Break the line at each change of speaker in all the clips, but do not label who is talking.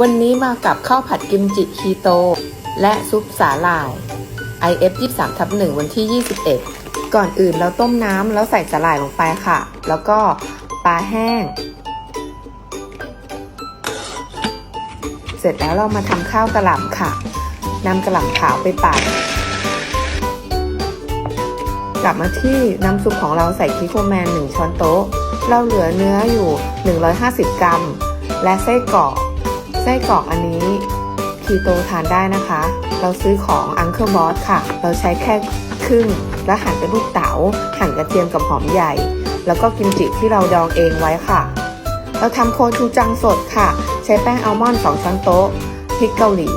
วันนี้มากับข้าวผัดกิมจิคีโต และซุปสาหร่าย IF 23ทับ1วันที่ 21 ก่อนอื่นเราต้มน้ำแล้วใส่สาหร่ายลงไปค่ะ แล้วก็ปลาแห้ง เสร็จแล้วเรามาทำข้าวกระหล่ำค่ะนำกระหล่ำขาวไปปั่นกลับมาที่น้ำซุปของเราใส่คิโคแมน 1 ช้อนโต๊ะ เราเหลือเนื้ออยู่ 150 กรัม และไส้กรอก ไส้กรอกอันนี้คีโตทานได้นะคะ เราซื้อของอังเค b บอสค่ะ เราใช้แค่ครึ่ง แล้วหั่นเป็นลูกเต๋าหั่นกระเทียมกับหอมใหญ่ แล้วก็กิมจิที่เราดองเองไว้ค่ะ เราทำโคชูจังสดค่ะ ใช้แป้งอัลมอนด์2ช้อนโต๊ะพริกเกาหลี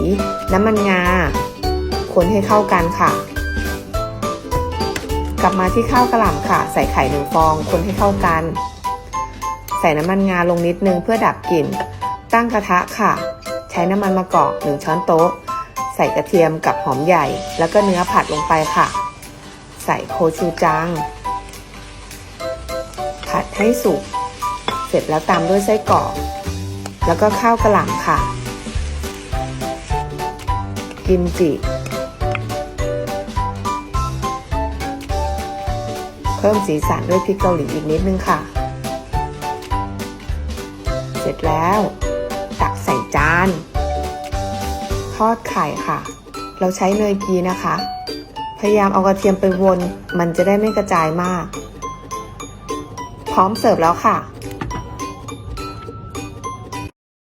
น้ำมันงาคนให้เข้ากันค่ะ กลับมาที่ข้าวกระหล่ำค่ะ ใส่ไข่หนึ่งฟอง คนให้เข้ากัน ใส่น้ำมันงาลงนิดนึงเพื่อดับกลิ่น ตั้งกระทะค่ะ ใช้น้ำมันมะกอกหนึ่งช้อนโต๊ะ ใส่กระเทียมกับหอมใหญ่ แล้วก็เนื้อผัดลงไปค่ะ ใส่โคชูจัง ผัดให้สุก เสร็จแล้วตามด้วยไส้กรอก แล้วก็ข้าวกระหล่ำค่ะ กิมจิเพิ่มสีสันด้วยพริกเกาหลีอีกนิดนึงค่ะ เสร็จแล้ว จาน ทอดไข่ค่ะ เราใช้เนยกีนะคะ พยายามเอากระเทียมไปวน มันจะได้ไม่กระจายมาก พร้อมเสิร์ฟแล้วค่ะ